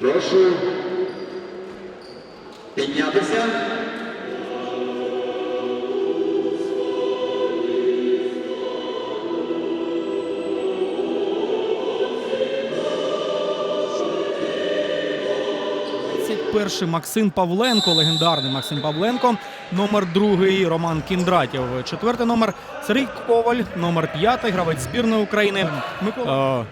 Прошу піднятися. перший Максим Павленко, легендарний Максим Павленко, номер другий Роман Кіндратєв. Четвертий номер Сергій Коваль, номер п'ятий, гравець збірної України. Микола.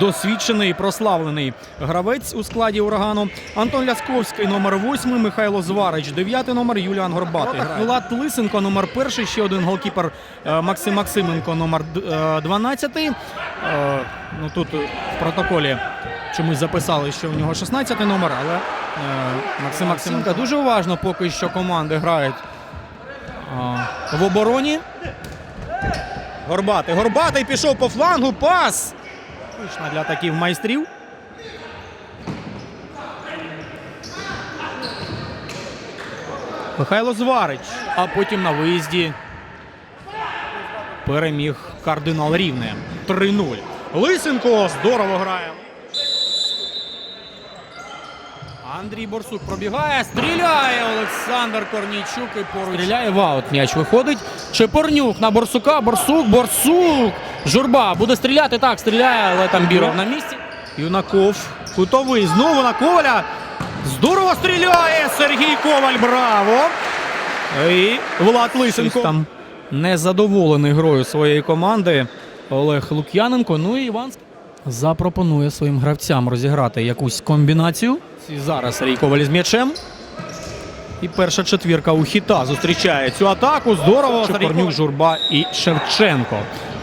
Досвідчений прославлений гравець у складі урагану. Антон Лясковський, номер 8, Михайло Зварич, 9 номер, Юліан Горбатий. Влад Лисенко, номер 1, ще один голкіпер е, Максим Максименко, номер д- е, 12. Е, Ну тут в протоколі чомусь записали, що в нього 16 номер, але Максим Максименко дуже уважно поки що команди грають в обороні. Горбатий. Горбатий пішов по флангу. Пас. Звична для таких майстрів. Михайло Зварич. А потім на виїзді переміг кардинал Рівне. 3-0. Лисенко здорово грає. Андрій Борсук пробігає, стріляє Олександр Корнійчук і поруч. Стріляє в аут. М'яч виходить. Чепорнюк на Борсука. Борсук, Борсук. Журба буде стріляти. Так, стріляє, але там Біров на місці. Юнаков. Кутовий. Знову на Коваля. Здорово стріляє Сергій Коваль. Браво! І Влад Лисенко. Там незадоволений грою своєї команди Олег Лук'яненко. Ну і Іван запропонує своїм гравцям розіграти якусь комбінацію. І зараз Сергій Коваль з м'ячем. І перша четвірка у хіта зустрічає цю атаку. Здорово. Чепорнюк, Журба і Шевченко.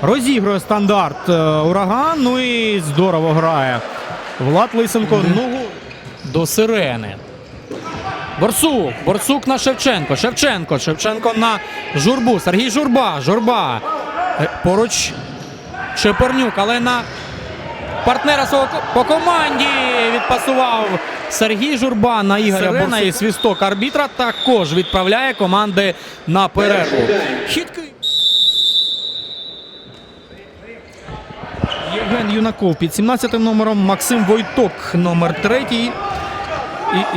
Розігрує стандарт е, ураган. Ну і здорово грає. Влад Лисенко ногу до сирени. Борсук. Борсук на Шевченко. Шевченко. Шевченко на журбу. Сергій Журба. Журба. Е, Поруч Чепорнюк, але на партнера свого по команді відпасував Сергій Журба на Ігоря Борсука. і свісток арбітра також відправляє команди на перерву. Хиткий. Євген Юнаков під 17 номером, Максим Войток, номер 3. І, і,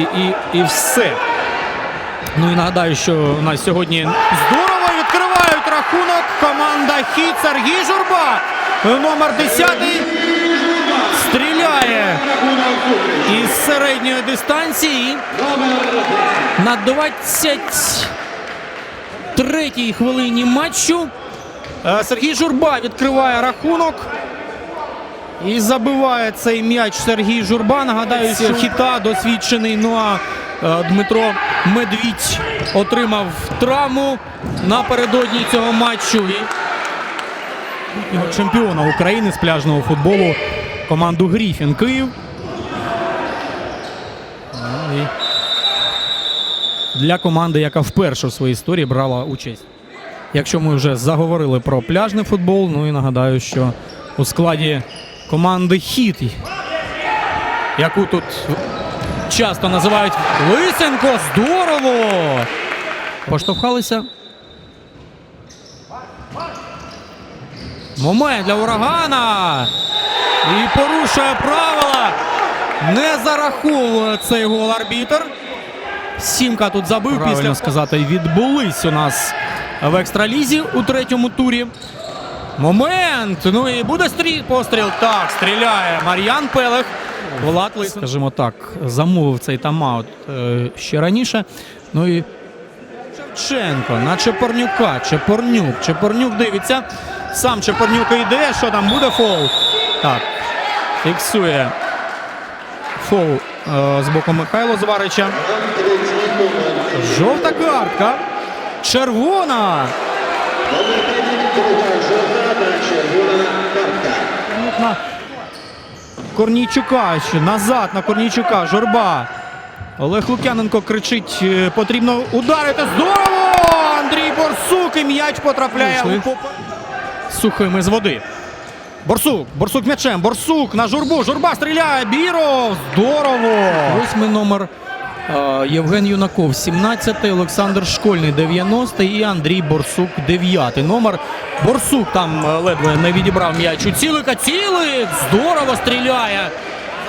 і, і все. Ну і нагадаю, що у нас сьогодні здорово відкривають рахунок. Команда Хіт Сергій Журба. Номер 10 стріляє із середньої дистанції. На 23-й хвилині матчу е, Сергій Журба відкриває рахунок. І забиває цей м'яч Сергій Журба. Нагадаю, що хіта досвідчений. Ну а е, Дмитро Медвідь отримав травму напередодні цього матчу. Його чемпіона України з пляжного футболу команду Гріфін Київ. Ну, і Для команди, яка вперше в своїй історії брала участь. Якщо ми вже заговорили про пляжний футбол, ну і нагадаю, що у складі команди Хіт, яку тут часто називають Лисенко, здорово! Поштовхалися. Момент для урагана. І порушує правила. Не зараховує цей гол арбітр. Сімка тут забив після сказати. Відбулись у нас в екстралізі у третьому турі. Момент. Ну і буде стріл. Постріл. Так, стріляє Мар'ян Пелех. Влад Лисенко. Скажімо так, замовив цей тайм-аут е, ще раніше. Ну і Шевченко на Чепорнюка. Чепорнюк. Чепорнюк дивиться. Сам Чепорнюк йде. Що там буде фол? Так. Фіксує фол е, з боку Михайла Зварича. Жовта картка. Червона. На Корнійчука. Ще назад на Корнійчука. Журба. Олег Лук'яненко кричить: е, потрібно ударити. Здорово! Андрій Борсук і м'яч потрапляє у поп... сухими з води. Борсук, Борсук м'ячем, Борсук на журбу. Журба стріляє. Біров. Здорово! Восьмий номер Євген Юнаков, 17-й, Олександр Школьний, 90-й і Андрій Борсук, 9-й номер. Борсук там е, ледве не відібрав м'яч у цілика. Цілик! Здорово стріляє!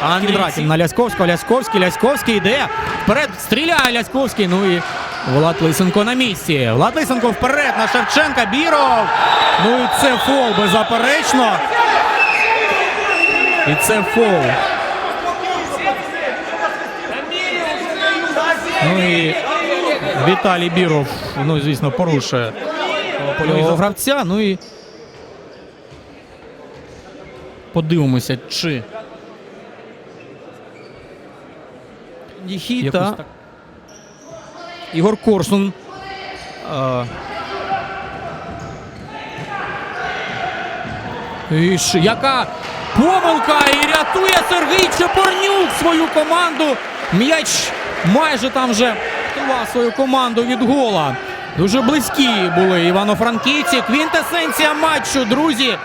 Андрій на Лясковського. Лясковський, Лясковський йде. Вперед стріляє Лясковський. Ну і Влад Лисенко на місці. Влад Лисенко вперед на Шевченка. Біров. Ну і це фол беззаперечно. І це фол. Ну і Віталій Біров, ну звісно, порушує польового гравця. Ну і подивимося, чи Ніхіта. Ігор Корсун. Е, І яка помилка і рятує Сергій Чепорнюк свою команду. М'яч майже там вже рятував свою команду від гола. Дуже близькі були івано-франківці. Квінтесенція матчу, друзі.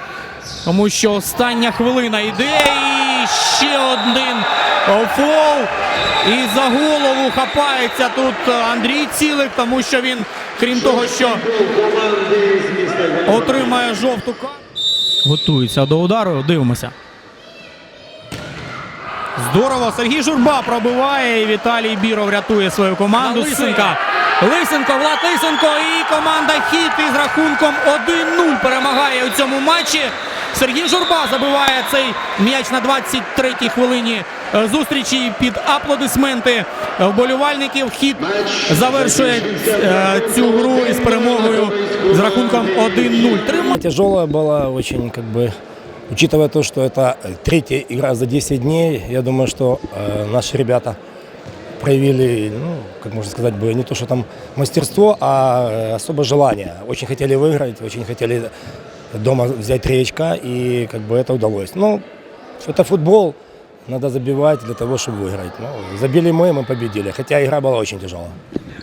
Тому що остання хвилина йде і ще один фол. І за голову хапається тут Андрій Цілик, тому що він, крім того, що отримає жовту карту. Готується до удару. Дивимося. Здорово. Сергій Журба пробиває. І Віталій Біров рятує свою команду. Лисенка. Лисенко, Влад Лисенко і команда Хіт із рахунком 1-0 перемагає у цьому матчі. Сергій Журба забиває цей м'яч на 23-й хвилині е, зустрічі під аплодисменти вболівальників. Хіт завершує е, цю гру із перемогою з рахунком 1-0. Тримає Тяжелая была очень, как бы, учитывая то, что это третья игра за 10 дней, я думаю, что э, наши ребята проявили, ну, как можно сказать, бы не то, что там мастерство, а э, особое желание. Очень хотели выиграть, очень хотели дома взять три очка, и как бы это удалось. Ну, это футбол, надо забивать для того, чтобы выиграть. Ну, забили мы, мы победили, хотя игра была очень тяжелая.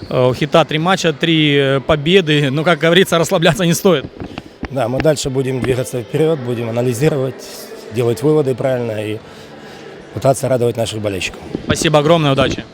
У Хита три матча, три э, победы. Ну, как говорится, расслабляться не стоит. Да, мы дальше будем двигаться вперед, будем анализировать, делать выводы правильно и пытаться радовать наших болельщиков. Спасибо огромное, удачи.